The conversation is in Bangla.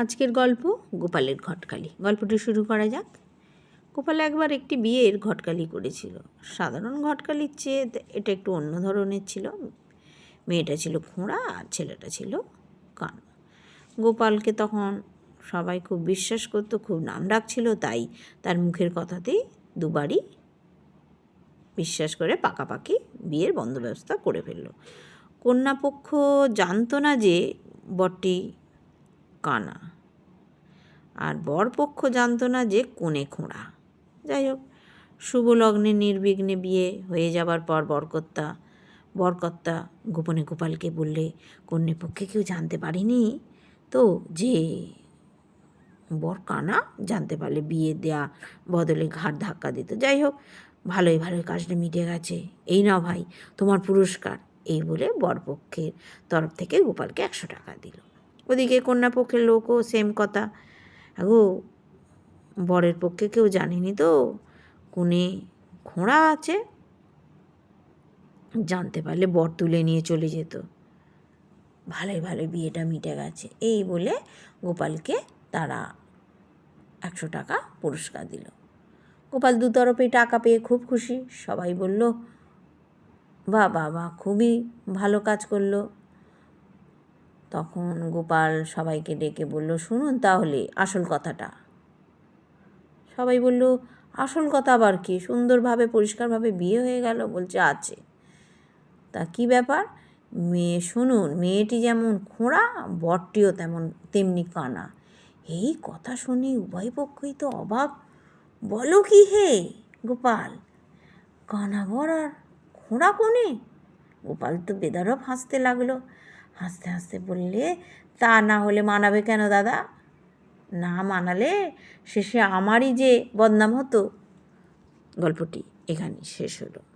আজকের গল্প গোপালের ঘটকালি। গল্পটি শুরু করা যাক। গোপাল একবার একটি বিয়ের ঘটকালি করেছিল। সাধারণ ঘটকালির চেয়ে এটা একটু অন্য ধরনের ছিল। মেয়েটা ছিল খোঁড়া আর ছেলেটা ছিল কান। গোপালকে তখন সবাই খুব বিশ্বাস করতো, খুব নাম ডাকছিল, তাই তার মুখের কথাতেই দুবারই বিশ্বাস করে পাকাপাকি বিয়ের বন্দোবস্ত করে ফেলল। কন্যাপক্ষ জানতো না যে বরটি কানা। আর বরপক্ষ জানতো না যে কোণে খোঁড়া। যাই হোক, শুভ লগ্নে নির্বিঘ্নে বিয়ে হয়ে যাবার পর বরকর্তা বরকর্তা গোপনে গোপালকে বললে, কন্যাপক্ষে কেউ জানতে পারিনি তো যে বর কানা জানতে পারলে বিয়ে দেয়া বদলে ঘাট ধাক্কা দিত। যাই হোক, ভালোই ভালোই কাজটা মিটে গেছে। এই নাও ভাই, তোমার পুরস্কার। এই বলে বরপক্ষের তরফ থেকে গোপালকে একশো টাকা দিল। ওদিকে কন্যাপক্ষের লোকও সেম কথা। গো বরের পক্ষে কেউ জানেনি তো? কোণে খোঁড়া আছে। জানতে পারলে বর তুলে নিয়ে চলে যেত। ভালোই ভালো বিয়েটা মিটে গেছে। এই বলে গোপালকে তারা একশো টাকা পুরস্কার দিল। গোপাল দু তরফেই টাকা পেয়ে খুব খুশি। সবাই বলল বাহ বাহ, খুবই ভালো কাজ করল। তখন গোপাল সবাইকে ডেকে বলল, শুনুন তাহলে আসল কথাটা। সবাই বলল, আসল কথা আবার কি? সুন্দরভাবে, পরিষ্কারভাবে বিয়ে হয়ে গেল? বলছে, আছে। তা কি ব্যাপার? মেয়ে, শুনুন, মেয়েটি যেমন খোঁড়া বরটিও তেমন, তেমনি কানা। এই কথা শুনে উভয় পক্ষই তো অবাক। বলো কি হে গোপাল? কানা বর আর খোঁড়া কোণে গোপাল তো বেদারব হাসতে লাগল। হাসতে হাসতে বললে, তা না হলে মানাবে কেন দাদা? না মানালে শেষে আমারই যে বদনাম হতো। গল্পটি এখানে শেষ হলো।